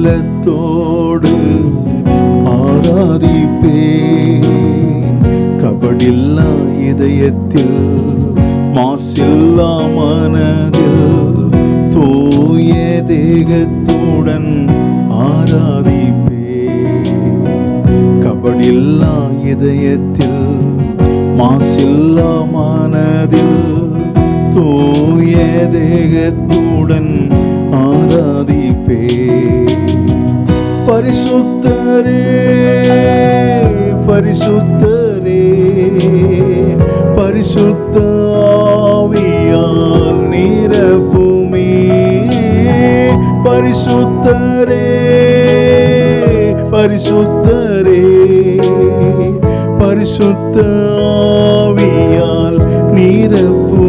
உள்ளத்தோடு ஆராதிப்பே கபடில்லா இதயத்தில் மாசில்லா மனதில் தூய தேகத்துடன் ஆராதிப்பே கபடில்லா இதயத்தில் மாசில்லா மனதில் தூய தேகத்துடன் ஆராதிப்பே பரிசுத்தரே பரிசுத்தரே. பரிசுத்த ஆவியால் நிரப்புமே. பரிசுத்தரே பரிசுத்தரே. பரிசுத்த ஆவியால் நிரப்புமே.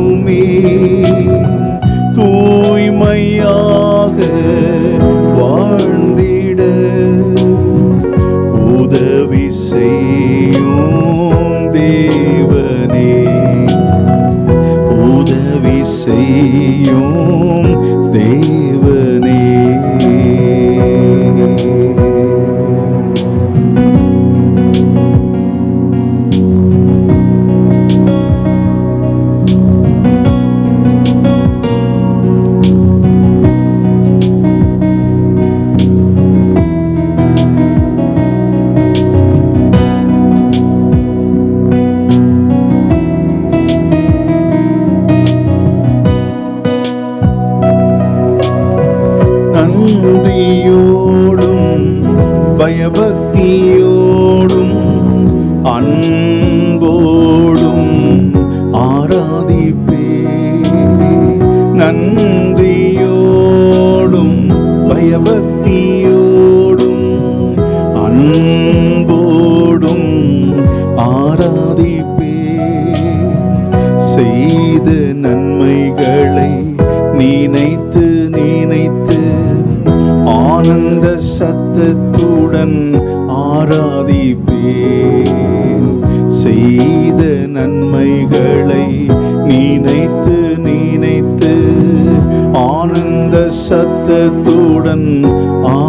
நன்றியோடும் பயபக்தியோடும் அன்போடும் ஆராதிப்பே. நன்றியோடும் பயபக்தியோடும் அன்போடும் ஆராதிப்பே. செய்த நன்மைகளை நினைத்து நினைத்து ஆனந்த சத்தத்துடன் ஆராதிப்பேன். செய்த நன்மைகளை நினைத்து நினைத்து ஆனந்த சத்தத்துடன் ஆ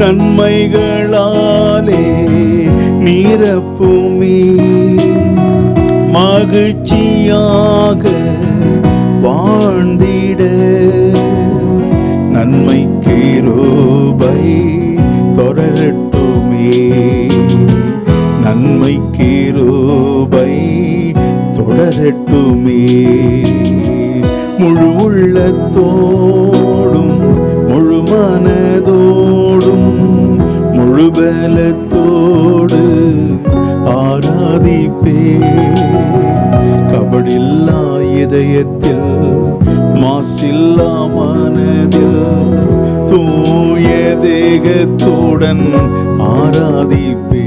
நன்மைகளாலே நிரப்புமே. மகிழ்ச்சியாக வாழ்ந்திட. நன்மை கிருபை தொடரட்டுமே. நன்மை கிருபை தொடரட்டுமே. முழு உள்ளத்தோடும் முழுமான பலத்தோடு ஆராதிப்பே கபடில்லா இதயத்தில் மாசில்லா மனதில் தூய தேகத்துடன் ஆராதிப்பே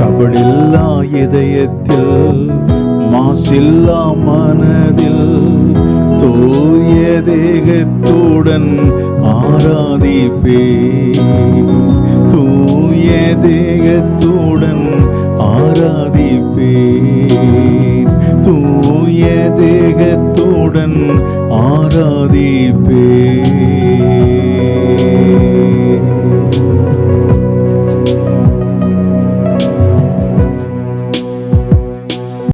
கபடில்லா இதயத்தில் மாசில்லா மனதில் தேகத்துடன் ஆராதிப்பே. தூய தேகத்துடன் ஆராதிப்பே. தூய தேகத்துடன் ஆராதிப்பேன்